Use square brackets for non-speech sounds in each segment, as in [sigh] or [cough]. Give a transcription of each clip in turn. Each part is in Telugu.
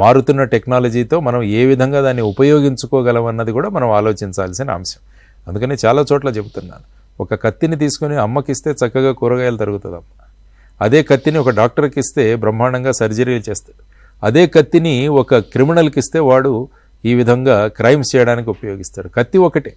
మారుతున్న టెక్నాలజీతో మనం ఏ విధంగా దాన్ని ఉపయోగించుకోగలం అన్నది కూడా మనం ఆలోచించాల్సిన అంశం. అందుకని చాలా చోట్ల చెబుతున్నాను. ఒక కత్తిని తీసుకొని అమ్మకిస్తే చక్కగా కూరగాయలు తరుగుతుంది అమ్మ అదే కత్తిని ఒక డాక్టర్కి ఇస్తే బ్రహ్మాండంగా సర్జరీలు చేస్తాడు అదే కత్తిని ఒక క్రిమినల్కి ఇస్తే వాడు ఈ విధంగా క్రైమ్స్ చేయడానికి ఉపయోగిస్తాడు. కత్తి ఒకటే.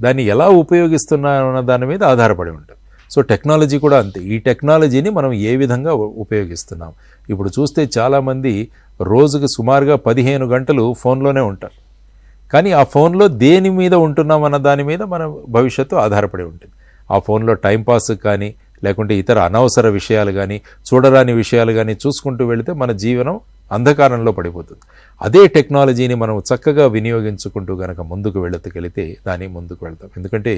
దాన్ని ఎలా ఉపయోగిస్తున్నా అన్న దాని మీద ఆధారపడి ఉంటుంది. సో టెక్నాలజీ కూడా అంతే. ఈ టెక్నాలజీని మనం ఏ విధంగా ఉపయోగిస్తున్నాం? ఇప్పుడు చూస్తే చాలామంది రోజుకు సుమారుగా పదిహేను గంటలు ఫోన్లోనే ఉంటారు. కానీ ఆ ఫోన్లో దేని మీద ఉంటున్నాం అన్న దాని మీద మన భవిష్యత్తు ఆధారపడి ఉంటుంది. ఆ ఫోన్లో టైంపాస్ కానీ లేకుంటే ఇతర అనవసర విషయాలు కానీ చూడరాని విషయాలు కానీ చూసుకుంటూ వెళితే మన జీవనం అంధకారంలో పడిపోతుంది. అదే టెక్నాలజీని మనం చక్కగా వినియోగించుకుంటూ కనుక ముందుకు వెళుతుకెళితే దాన్ని ముందుకు వెళ్తాం. ఎందుకంటే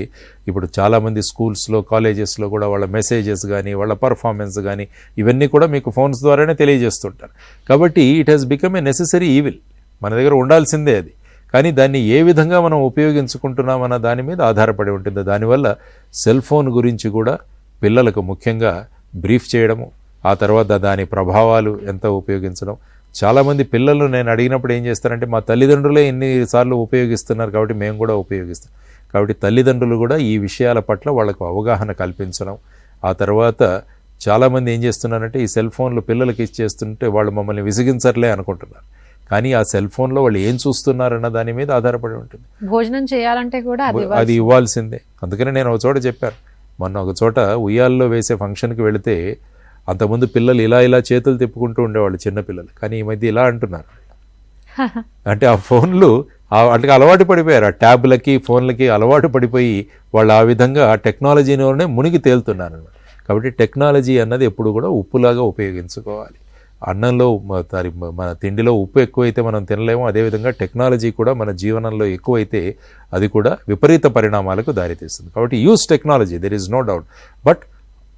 ఇప్పుడు చాలామంది స్కూల్స్లో కాలేజెస్లో కూడా వాళ్ళ మెసేజెస్ కానీ వాళ్ళ పర్ఫార్మెన్స్ కానీ ఇవన్నీ కూడా మీకు ఫోన్స్ ద్వారానే తెలియజేస్తుంటారు. కాబట్టి it has become a necessary evil మన దగ్గర ఉండాల్సిందే అది. కానీ దాన్ని ఏ విధంగా మనం ఉపయోగించుకుంటున్నామన్న దాని మీద ఆధారపడి ఉంటుంది. దానివల్ల సెల్ ఫోన్ గురించి కూడా పిల్లలకు ముఖ్యంగా బ్రీఫ్ చేయడము ఆ తర్వాత దాని ప్రభావాలు ఎంత ఉపయోగించడం చాలామంది పిల్లలు నేను అడిగినప్పుడు ఏం చేస్తారంటే మా తల్లిదండ్రులే ఎన్నిసార్లు ఉపయోగిస్తున్నారు కాబట్టి మేము కూడా ఉపయోగిస్తాం. కాబట్టి తల్లిదండ్రులు కూడా ఈ విషయాల పట్ల వాళ్ళకు అవగాహన కల్పించడం. ఆ తర్వాత చాలామంది ఏం చేస్తున్నారంటే ఈ సెల్ ఫోన్లు పిల్లలకి ఇచ్చేస్తుంటే వాళ్ళు మమ్మల్ని విసిగించర్లే అనుకుంటున్నారు. కానీ ఆ సెల్ ఫోన్లో వాళ్ళు ఏం చూస్తున్నారన్న దాని మీద ఆధారపడి ఉంటుంది. భోజనం చేయాలంటే కూడా అది అది ఇవ్వాల్సిందే. అందుకని నేను ఒక చోట చెప్పాను. మొన్న ఒక చోట ఉయ్యాల్లో వేసే ఫంక్షన్కి వెళితే అంతకుముందు పిల్లలు ఇలా ఇలా చేతులు తిప్పుకుంటూ ఉండేవాళ్ళు చిన్నపిల్లలు కానీ ఈ మధ్య ఇలా అంటున్నారు. [laughs] అంటే ఆ ఫోన్లు వాటికి అలవాటు పడిపోయారు. ఆ ట్యాబ్లకి ఫోన్లకి అలవాటు పడిపోయి వాళ్ళు ఆ విధంగా ఆ టెక్నాలజీలోనే మునిగి తేలుతున్నారు కాబట్టి టెక్నాలజీ అన్నది ఎప్పుడు కూడా ఉప్పులాగా ఉపయోగించుకోవాలి. అన్నంలో మన తిండిలో ఉప్పు ఎక్కువైతే మనం తినలేము అదేవిధంగా టెక్నాలజీ కూడా మన జీవనంలో ఎక్కువైతే అది కూడా విపరీత పరిణామాలకు దారితీస్తుంది. కాబట్టి use technology there is no doubt but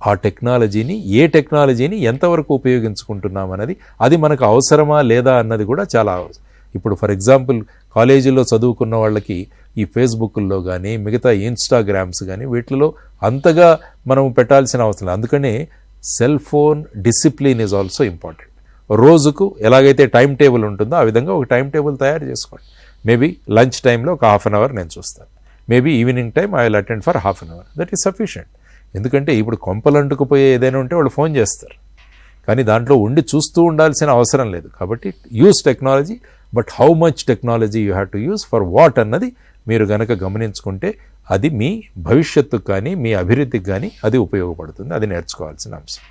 ఆ టెక్నాలజీని ఏ టెక్నాలజీని ఎంతవరకు ఉపయోగించుకుంటున్నాం అన్నది అది మనకు అవసరమా లేదా అన్నది కూడా చాలా ఇప్పుడు ఫర్ ఎగ్జాంపుల్ కాలేజీలో చదువుకున్న వాళ్ళకి ఈ ఫేస్బుక్లో కానీ మిగతా ఇన్స్టాగ్రామ్స్ కానీ వీటిలో అంతగా మనం పెట్టాల్సిన అవసరం లేదు. అందుకనే cell phone discipline is also important. రోజుకు ఎలాగైతే టైం టేబుల్ ఉంటుందో ఆ విధంగా ఒక టైం టేబుల్ తయారు చేసుకోండి. మేబీ లంచ్ టైంలో ఒక హాఫ్ అన్ అవర్ నేను చూస్తాను. Maybe evening time I will attend for half an hour. That is sufficient. ఎందుకంటే ఇప్పుడు కొంపలంటుకుపోయే ఏదైనా ఉంటే వాళ్ళు ఫోన్ చేస్తారు. కానీ దాంట్లో ఉండి చూస్తూ ఉండాల్సిన అవసరం లేదు. కాబట్టి use technology but how much technology you have to use for what అన్నది మీరు గనక గమనించుకుంటే అది మీ భవిష్యత్తుకు కానీ మీ అభివృద్ధికి కానీ అది ఉపయోగపడుతుంది. అది నేర్చుకోవాల్సిన అంశం.